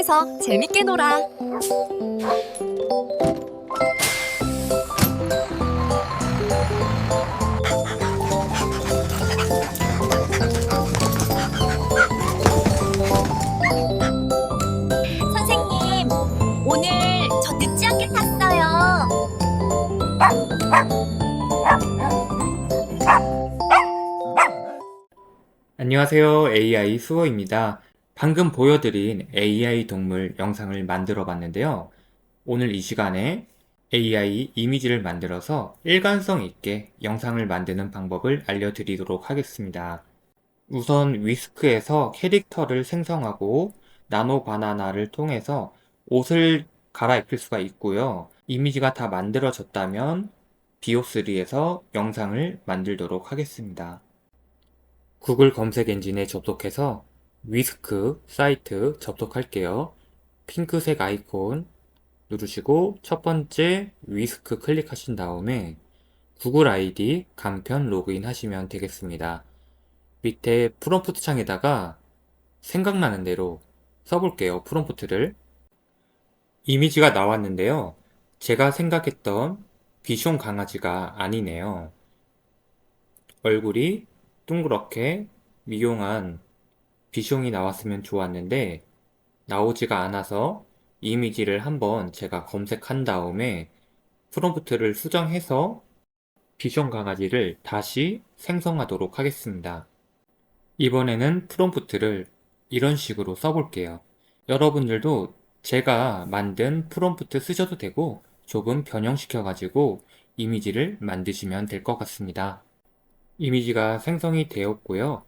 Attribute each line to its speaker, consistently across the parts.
Speaker 1: 학교에서 재밌게 놀아.
Speaker 2: 선생님, 오늘 저 늦지 않게 탔어요.
Speaker 3: 안녕하세요. AI 수호입니다. 방금 보여드린 AI 동물 영상을 만들어 봤는데요. 오늘 이 시간에 AI 이미지를 만들어서 일관성 있게 영상을 만드는 방법을 알려드리도록 하겠습니다. 우선 위스크에서 캐릭터를 생성하고 나노 바나나를 통해서 옷을 갈아입힐 수가 있고요. 이미지가 다 만들어졌다면 비오3에서 영상을 만들도록 하겠습니다. 구글 검색 엔진에 접속해서 위스크 사이트 접속할게요. 핑크색 아이콘 누르시고 첫 번째 위스크 클릭하신 다음에 구글 아이디 간편 로그인 하시면 되겠습니다. 밑에 프롬프트 창에다가 생각나는 대로 써볼게요. 프롬프트를. 이미지가 나왔는데요. 제가 생각했던 비숑 강아지가 아니네요. 얼굴이 둥그렇게 미용한 비숑이 나왔으면 좋았는데 나오지가 않아서 이미지를 한번 제가 검색한 다음에 프롬프트를 수정해서 비숑 강아지를 다시 생성하도록 하겠습니다. 이번에는 프롬프트를 이런 식으로 써볼게요. 여러분들도 제가 만든 프롬프트 쓰셔도 되고 조금 변형시켜 가지고 이미지를 만드시면 될 것 같습니다. 이미지가 생성이 되었고요.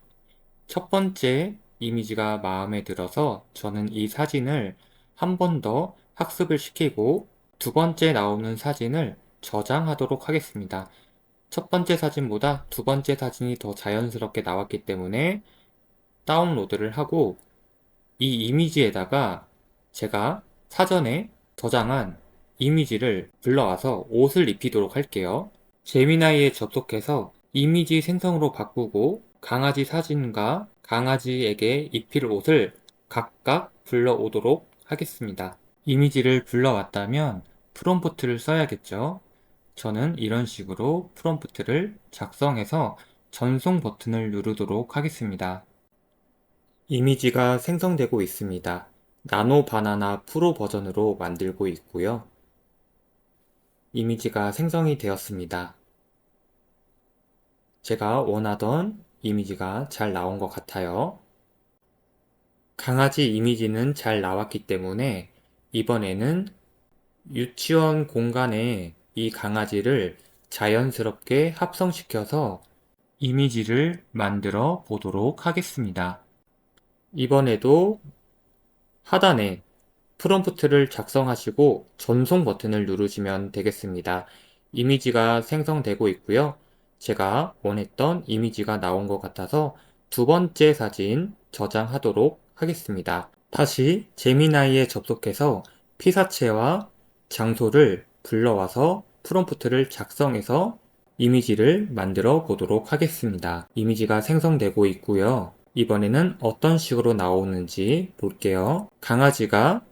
Speaker 3: 첫 번째 이미지가 마음에 들어서 저는 이 사진을 한 번 더 학습을 시키고 두 번째 나오는 사진을 저장하도록 하겠습니다. 첫 번째 사진보다 두 번째 사진이 더 자연스럽게 나왔기 때문에 다운로드를 하고 이 이미지에다가 제가 사전에 저장한 이미지를 불러와서 옷을 입히도록 할게요. 제미나이에 접속해서 이미지 생성으로 바꾸고 강아지 사진과 강아지에게 입힐 옷을 각각 불러오도록 하겠습니다. 이미지를 불러왔다면 프롬프트를 써야겠죠. 저는 이런 식으로 프롬프트를 작성해서 전송 버튼을 누르도록 하겠습니다. 이미지가 생성되고 있습니다. 나노 바나나 프로 버전으로 만들고 있고요. 이미지가 생성이 되었습니다. 제가 원하던 이미지가 잘 나온 것 같아요. 강아지 이미지는 잘 나왔기 때문에 이번에는 유치원 공간에 이 강아지를 자연스럽게 합성시켜서 이미지를 만들어 보도록 하겠습니다. 이번에도 하단에 프롬프트를 작성하시고 전송 버튼을 누르시면 되겠습니다. 이미지가 생성되고 있고요. 제가 원했던 이미지가 나온 것 같아서 두 번째 사진 저장하도록 하겠습니다. 다시 제미나이에 접속해서 피사체와 장소를 불러와서 프롬프트를 작성해서 이미지를 만들어 보도록 하겠습니다. 이미지가 생성되고 있고요. 이번에는 어떤 식으로 나오는지 볼게요. 강아지가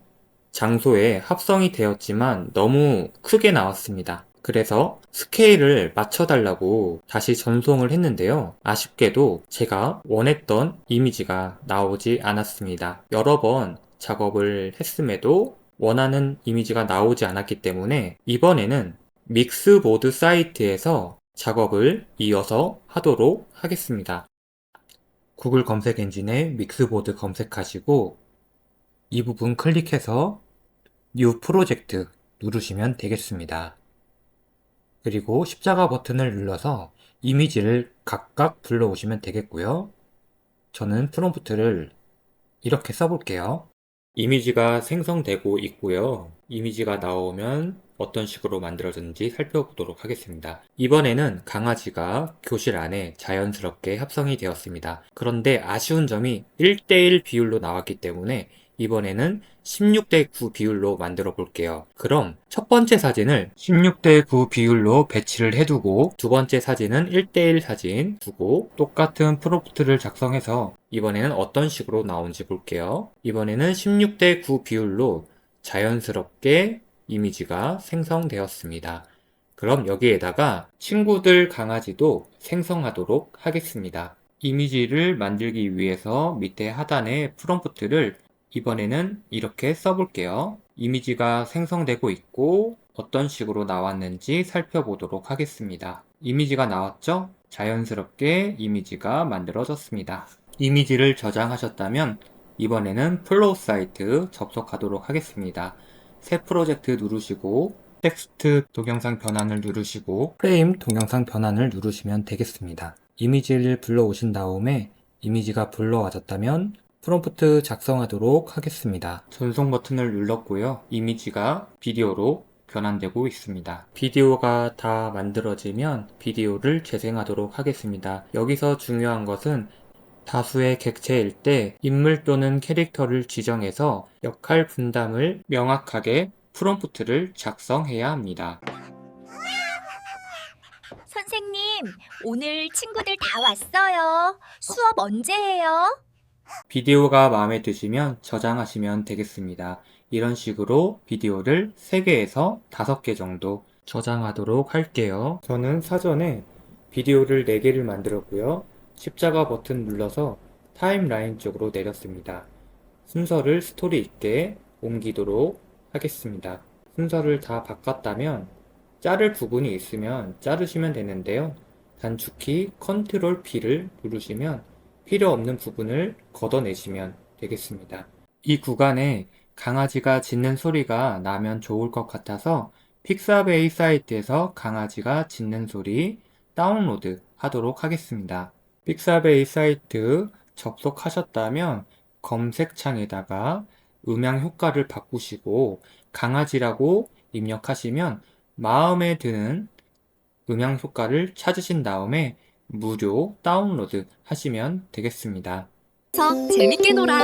Speaker 3: 장소에 합성이 되었지만 너무 크게 나왔습니다. 그래서 스케일을 맞춰달라고 다시 전송을 했는데요. 아쉽게도 제가 원했던 이미지가 나오지 않았습니다. 여러 번 작업을 했음에도 원하는 이미지가 나오지 않았기 때문에 이번에는 믹스보드 사이트에서 작업을 이어서 하도록 하겠습니다. 구글 검색 엔진에 믹스보드 검색하시고 이 부분 클릭해서 New 프로젝트 누르시면 되겠습니다. 그리고 십자가 버튼을 눌러서 이미지를 각각 불러오시면 되겠고요. 저는 프롬프트를 이렇게 써볼게요. 이미지가 생성되고 있고요. 이미지가 나오면 어떤 식으로 만들어졌는지 살펴보도록 하겠습니다. 이번에는 강아지가 교실 안에 자연스럽게 합성이 되었습니다. 그런데 아쉬운 점이 1대1 비율로 나왔기 때문에 이번에는 16대 9 비율로 만들어 볼게요. 그럼 첫 번째 사진을 16대 9 비율로 배치를 해두고 두 번째 사진은 1대1 사진 두고 똑같은 프로프트를 작성해서 이번에는 어떤 식으로 나온지 볼게요. 이번에는 16대 9 비율로 자연스럽게 이미지가 생성되었습니다. 그럼 여기에다가 친구들 강아지도 생성하도록 하겠습니다. 이미지를 만들기 위해서 밑에 하단에 프롬프트를 이번에는 이렇게 써볼게요. 이미지가 생성되고 있고 어떤 식으로 나왔는지 살펴보도록 하겠습니다. 이미지가 나왔죠? 자연스럽게 이미지가 만들어졌습니다. 이미지를 저장하셨다면 이번에는 플로우 사이트 접속하도록 하겠습니다. 새 프로젝트 누르시고 텍스트 동영상 변환을 누르시고 프레임 동영상 변환을 누르시면 되겠습니다. 이미지를 불러오신 다음에 이미지가 불러와졌다면 프롬프트 작성하도록 하겠습니다. 전송 버튼을 눌렀고요. 이미지가 비디오로 변환되고 있습니다. 비디오가 다 만들어지면 비디오를 재생하도록 하겠습니다. 여기서 중요한 것은 다수의 객체일 때 인물 또는 캐릭터를 지정해서 역할 분담을 명확하게 프롬프트를 작성해야 합니다.
Speaker 2: 선생님, 오늘 친구들 다 왔어요. 수업 언제 해요?
Speaker 3: 비디오가 마음에 드시면 저장하시면 되겠습니다. 이런 식으로 비디오를 3개에서 5개 정도 저장하도록 할게요. 저는 사전에 비디오를 4개를 만들었고요. 십자가 버튼 눌러서 타임라인 쪽으로 내렸습니다. 순서를 스토리 있게 옮기도록 하겠습니다. 순서를 다 바꿨다면 자를 부분이 있으면 자르시면 되는데요. 단축키 컨트롤 P를 누르시면 필요 없는 부분을 걷어내시면 되겠습니다. 이 구간에 강아지가 짖는 소리가 나면 좋을 것 같아서 픽사베이 사이트에서 강아지가 짖는 소리 다운로드 하도록 하겠습니다. 픽사베이 사이트 접속하셨다면 검색창에다가 음향 효과를 바꾸시고 강아지라고 입력하시면 마음에 드는 음향 효과를 찾으신 다음에 무료 다운로드 하시면 되겠습니다.
Speaker 2: 서 재밌게 놀아.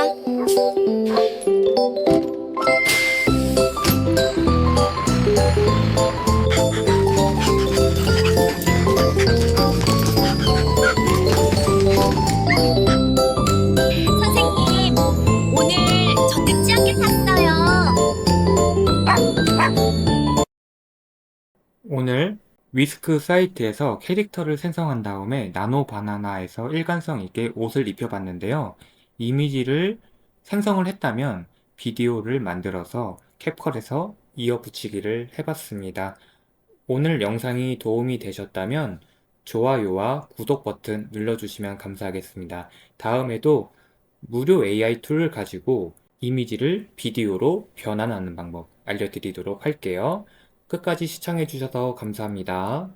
Speaker 3: 위스크 사이트에서 캐릭터를 생성한 다음에 나노 바나나에서 일관성 있게 옷을 입혀봤는데요. 이미지를 생성을 했다면 비디오를 만들어서 캡컷에서 이어붙이기를 해봤습니다. 오늘 영상이 도움이 되셨다면 좋아요와 구독 버튼 눌러주시면 감사하겠습니다. 다음에도 무료 AI 툴을 가지고 이미지를 비디오로 변환하는 방법 알려드리도록 할게요. 끝까지 시청해 주셔서 감사합니다.